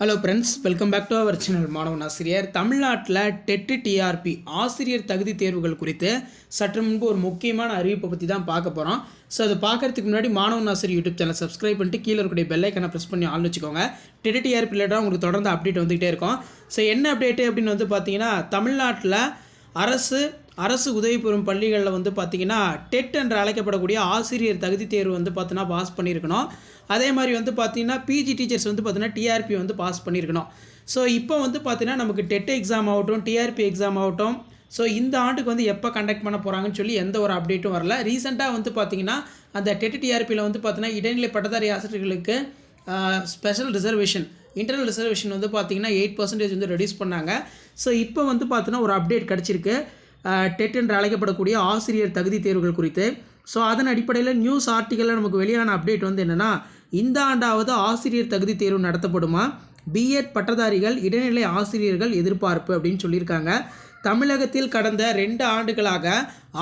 Hello friends welcome back to our channel Maanavan Aasiriyar தமிழ்நாட்டில் TET TRP ஆசிரியர் தகுதி தேர்வுகள் குறித்து சற்று முன்பு ஒரு முக்கியமான அறிவிப்பை பற்றி தான் பார்க்க போகிறோம் ஸோ அது பார்க்கறதுக்கு முன்னாடி மாணவன் ஆசிரியர் யூடியூப் சேனல் சப்ஸ்கிரைப் பண்ணிட்டு கீழே இருக்கக்கூடிய பெல்லைக்கான ப்ரெஸ் பண்ணி ஆள் வச்சுக்கோங்க. டெட்டு டிஆர்பி ரிலேட்டாக உங்களுக்கு தொடர்ந்து அப்டேட் வந்துகிட்டே இருக்கும். ஸோ என்ன அப்டேட்டு அப்படின்னு வந்து பார்த்தீங்கன்னா தமிழ்நாட்டில் அரசு அரசு உதவி பெறும் பள்ளிகளில் வந்து பார்த்திங்கன்னா டெட் என்று அழைக்கப்படக்கூடிய ஆசிரியர் தகுதி தேர்வு வந்து பார்த்தீங்கன்னா பாஸ் பண்ணியிருக்கணும். அதே மாதிரி வந்து பார்த்திங்கன்னா பிஜி டீச்சர்ஸ் வந்து பார்த்தீங்கன்னா டிஆர்பி வந்து பாஸ் பண்ணியிருக்கணும். ஸோ இப்போ வந்து பார்த்திங்கன்னா நமக்கு டெட் எக்ஸாம் ஆகட்டும் டிஆர்பி எக்ஸாம் ஆகட்டும். ஸோ இந்த ஆண்டுக்கு வந்து எப்போ கண்டக்ட் பண்ண போகிறாங்கன்னு சொல்லி எந்த ஒரு அப்டேட்டும் வரல. ரீசெண்டாக வந்து பார்த்திங்கன்னா அந்த டெட் டிஆர்பியில் வந்து பார்த்தீங்கன்னா இடைநிலை பட்டதாரி ஆசிரியர்களுக்கு ஸ்பெஷல் ரிசர்வேஷன் இன்டர்னல் ரிசர்வேஷன் வந்து பார்த்திங்கன்னா எயிட் பர்சன்டேஜ் வந்து ரெடியூஸ் பண்ணாங்க. ஸோ இப்போ வந்து பார்த்திங்கன்னா ஒரு அப்டேட் கிடச்சிருக்கு. டெட் என்று அழைக்கப்படக்கூடிய ஆசிரியர் தகுதி தேர்வுகள் குறித்து. ஸோ அதன் அடிப்படையில் நியூஸ் ஆர்டிக்கலில் நமக்கு வெளியான அப்டேட் வந்து என்னென்னா இந்த ஆண்டாவது ஆசிரியர் தகுதி தேர்வு நடத்தப்படுமா? பிஎட் பட்டதாரிகள் இடைநிலை ஆசிரியர்கள் எதிர்பார்ப்பு அப்படின்னு சொல்லியிருக்காங்க. தமிழகத்தில் கடந்த ரெண்டு ஆண்டுகளாக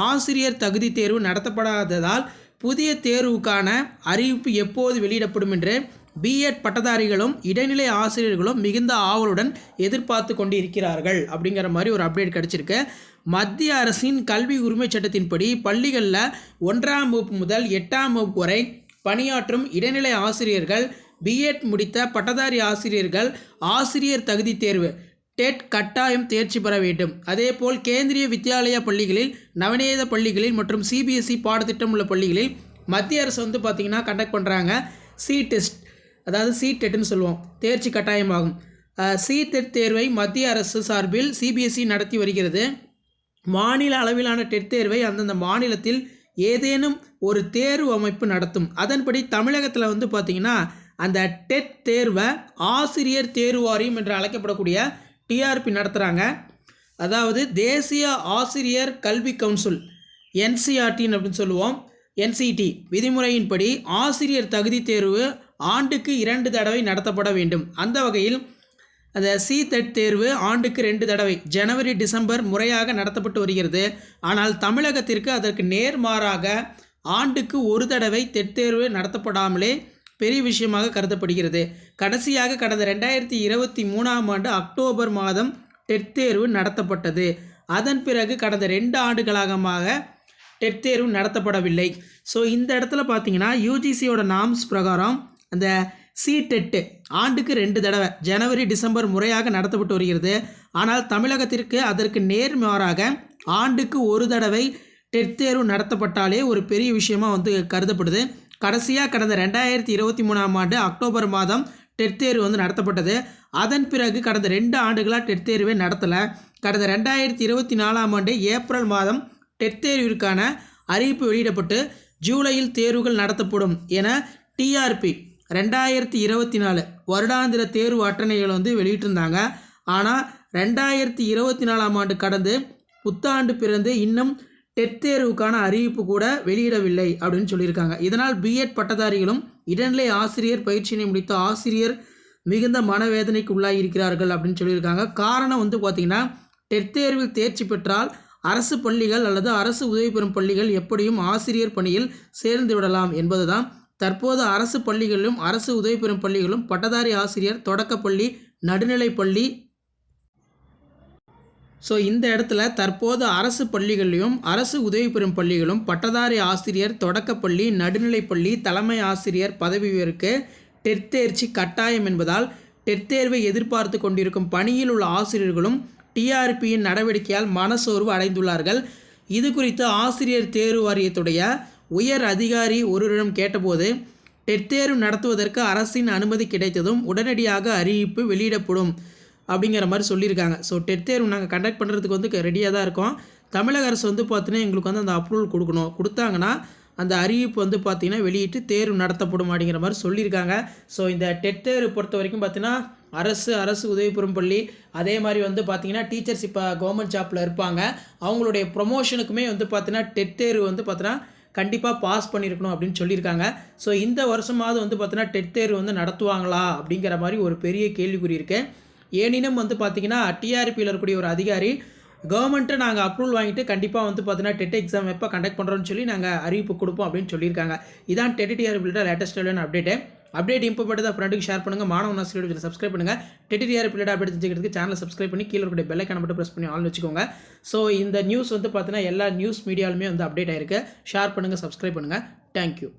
ஆசிரியர் தகுதி தேர்வு நடத்தப்படாததால் புதிய தேர்வுக்கான அறிவிப்பு எப்போது வெளியிடப்படும் என்று பிஎட் பட்டதாரிகளும் இடைநிலை ஆசிரியர்களும் மிகுந்த ஆவலுடன் எதிர்பார்த்து கொண்டு இருக்கிறார்கள் அப்படிங்கிற மாதிரி ஒரு அப்டேட் கிடச்சிருக்கு. மத்திய அரசின் கல்வி உரிமை சட்டத்தின்படி பள்ளிகளில் ஒன்றாம் வகுப்பு முதல் எட்டாம் வகுப்பு வரை பணியாற்றும் இடைநிலை ஆசிரியர்கள் பிஎட் முடித்த பட்டதாரி ஆசிரியர்கள் ஆசிரியர் தகுதி தேர்வு டெட் கட்டாயம் தேர்ச்சி பெற வேண்டும். அதேபோல் கேந்திரிய வித்யாலய பள்ளிகளில் நவநீத பள்ளிகளில் மற்றும் சிபிஎஸ்இ பாடத்திட்டம் உள்ள பள்ளிகளில் மத்திய அரசு வந்து பார்த்திங்கன்னா கண்டக்ட் பண்ணுறாங்க சி டெஸ்ட் அதாவது சி சொல்லுவோம். தேர்ச்சி கட்டாயமாகும். சி டெட் தேர்வை மத்திய அரசு சார்பில் சிபிஎஸ்இ நடத்தி வருகிறது. மாநில அளவிலான டெட் தேர்வை அந்தந்த மாநிலத்தில் ஏதேனும் ஒரு தேர்வு அமைப்பு நடத்தும். அதன்படி தமிழகத்தில் வந்து பார்த்திங்கன்னா அந்த டெட் தேர்வை ஆசிரியர் தேர்வு வாரியம் என்று அழைக்கப்படக்கூடிய டிஆர்பி நடத்துகிறாங்க அதாவது தேசிய ஆசிரியர் கல்வி கவுன்சில் என்சிஆர்டின்னு அப்படின்னு சொல்லுவோம். என்சிடி விதிமுறையின்படி ஆசிரியர் தகுதி தேர்வு ஆண்டுக்கு இரண்டு தடவை நடத்தப்பட வேண்டும். அந்த வகையில் அந்த சி தெட் தேர்வு ஆண்டுக்கு ரெண்டு தடவை ஜனவரி டிசம்பர் முறையாக நடத்தப்பட்டு வருகிறது. ஆனால் தமிழகத்திற்கு அதற்கு நேர்மாறாக ஆண்டுக்கு ஒரு தடவை தெட் தேர்வு நடத்தப்படாமலே பெரிய விஷயமாக கருதப்படுகிறது. கடைசியாக கடந்த ரெண்டாயிரத்தி இருபத்தி மூணாம் ஆண்டு அக்டோபர் மாதம் டெட் தேர்வு நடத்தப்பட்டது. அதன் பிறகு கடந்த ரெண்டு ஆண்டுகளாகமாக டெட் தேர்வு நடத்தப்படவில்லை. ஸோ இந்த இடத்துல பார்த்தீங்கன்னா யூஜிசியோட நாம்ஸ் பிரகாரம் அந்த சி டெட்டு ஆண்டுக்கு ரெண்டு தடவை. ஜனவரி டிசம்பர் முறையாக நடத்தப்பட்டு வருகிறது. ஆனால் தமிழகத்திற்கு அதற்கு நேர்மாறாக ஆண்டுக்கு ஒரு தடவை டெட் தேர்வு நடத்தப்பட்டாலே ஒரு பெரிய விஷயமாக வந்து கருதப்படுது. கடைசியாக கடந்த ரெண்டாயிரத்தி இருபத்தி மூணாம் ஆண்டு அக்டோபர் மாதம் டெட் தேர்வு வந்து நடத்தப்பட்டது. அதன் பிறகு கடந்த ரெண்டு ஆண்டுகளாக டெட் தேர்வே நடத்தலை. கடந்த ரெண்டாயிரத்தி இருபத்தி நாலாம் ஆண்டு ஏப்ரல் மாதம் டெட் தேர்விற்கான அறிவிப்பு வெளியிடப்பட்டு ஜூலையில் தேர்வுகள் நடத்தப்படும் என டிஆர்பி ரெண்டாயிரத்தி இருபத்தி நாலு வருடாந்திர தேர்வு அட்டணைகள் வந்து வெளியிட்டிருந்தாங்க. ஆனால் ரெண்டாயிரத்தி இருபத்தி நாலாம் ஆண்டு கடந்து புத்தாண்டு பிறந்து இன்னும் டெட் தேர்வுக்கான அறிவிப்பு கூட வெளியிடவில்லை அப்படின்னு சொல்லியிருக்காங்க. இதனால் பிஎட் பட்டதாரிகளும் இடைநிலை ஆசிரியர் பயிற்சியினை முடித்த ஆசிரியர் மிகுந்த மனவேதனைக்கு உள்ளாகியிருக்கிறார்கள் அப்படின்னு சொல்லியிருக்காங்க. காரணம் வந்து பார்த்திங்கன்னா டெட் தேர்வில் தேர்ச்சி பெற்றால் அரசு பள்ளிகள் அல்லது அரசு உதவி பெறும் பள்ளிகள் எப்படியும் ஆசிரியர் பணியில் சேர்ந்து விடலாம் என்பதுதான் தற்போது அரசு பள்ளிகளிலும் அரசு உதவி பெறும் பள்ளிகளும் பட்டதாரி ஆசிரியர் தொடக்கப்பள்ளி நடுநிலைப்பள்ளி ஸோ இந்த இடத்துல தற்போது அரசு பள்ளிகளிலும் அரசு உதவி பெறும் பள்ளிகளும் பட்டதாரி ஆசிரியர் தொடக்கப்பள்ளி நடுநிலைப்பள்ளி தலைமை ஆசிரியர் பதவி உயருக்கு டெட் தேர்ச்சி கட்டாயம் என்பதால் டெட் தேர்வை எதிர்பார்த்து கொண்டிருக்கும் பணியில் உள்ள ஆசிரியர்களும் டிஆர்பியின் நடவடிக்கையால் மனசோர்வு அடைந்துள்ளார்கள். இது குறித்து ஆசிரியர் தேர்வு வாரியத்துடைய உயர் அதிகாரி ஒருவரிடம் கேட்டபோது டெட் தேர்வு நடத்துவதற்கு அரசின் அனுமதி கிடைத்ததும் உடனடியாக அறிவிப்பு வெளியிடப்படும் அப்படிங்கிற மாதிரி சொல்லியிருக்காங்க. ஸோ டெட் தேர்வு நாங்கள் கண்டக்ட் பண்ணுறதுக்கு வந்து ரெடியாக தான் இருக்கோம். தமிழக அரசு வந்து பார்த்தீங்கன்னா எங்களுக்கு வந்து அந்த அப்ரூவல் கொடுக்கணும். கொடுத்தாங்கன்னா அந்த அறிவிப்பு வந்து பார்த்திங்கன்னா வெளியிட்டு தேர்வு நடத்தப்படும் அப்படிங்கிற மாதிரி சொல்லியிருக்காங்க. ஸோ இந்த டெட் தேர்வு பொறுத்த வரைக்கும் பார்த்தீங்கன்னா அரசு அரசு உதவி பெறும் பள்ளி அதே மாதிரி வந்து பார்த்திங்கன்னா டீச்சர்ஸ் இப்போ கவர்மெண்ட் ஜாப்பில் இருப்பாங்க. அவங்களுடைய ப்ரொமோஷனுக்குமே வந்து பார்த்திங்கன்னா டெட் தேர்வு வந்து பார்த்தீங்கன்னா கண்டிப்பாக பாஸ் பண்ணியிருக்கணும் அப்படின்னு சொல்லியிருக்காங்க. ஸோ இந்த வருஷமாவது வந்து பார்த்தீங்கன்னா டெட் தேர்வு வந்து நடத்துவாங்களா அப்படிங்கிற மாதிரி ஒரு பெரிய கேள்விக்குறி இருக்குது ஏனினும் வந்து பார்த்திங்கன்னா டிஆர்பியில் இருக்கக்கூடிய ஒரு அதிகாரி கவர்மெண்ட்டை நாங்கள் அப்ரூவல் வாங்கிட்டு கண்டிப்பாக வந்து பார்த்தீங்கன்னா டெட் எக்ஸாம் எப்போ கண்டக்ட் பண்ணுறோன்னு சொல்லி நாங்கள் அறிவிப்பு கொடுப்போம் அப்படின்னு சொல்லியிருக்காங்க. இதான் டெட் டிஆர்பியோட லேட்டஸ்ட் அப்டேட்டு அப்டேட் இம்போர்ட் ஃப்ரெண்டுக்கு ஷேர் பண்ணுங்கள் மாணவன் ஆசிரியர் சப்ஸ்கிரைப் பண்ணுங்கள் டெட்டிரியார் பிள்ளை அப்டேட் தெரிஞ்சுக்கிறதுக்கு சேனலை சப்ஸ்கிரைப் பண்ணி கீழே இருக்கிற பெல்லைக்கான மட்டும் ப்ரெஸ் பண்ணி ஆன் வச்சுக்கோங்க. ஸோ இந்த நியூஸ் வந்து பார்த்தீங்கன்னா எல்லா நியூஸ் மீடியாலுமே வந்து அப்டேட் ஆயிருக்கு. ஷேர் பண்ணுங்கள் சப்ஸ்கிரைப் பண்ணுங்கள் தேங்க்யூ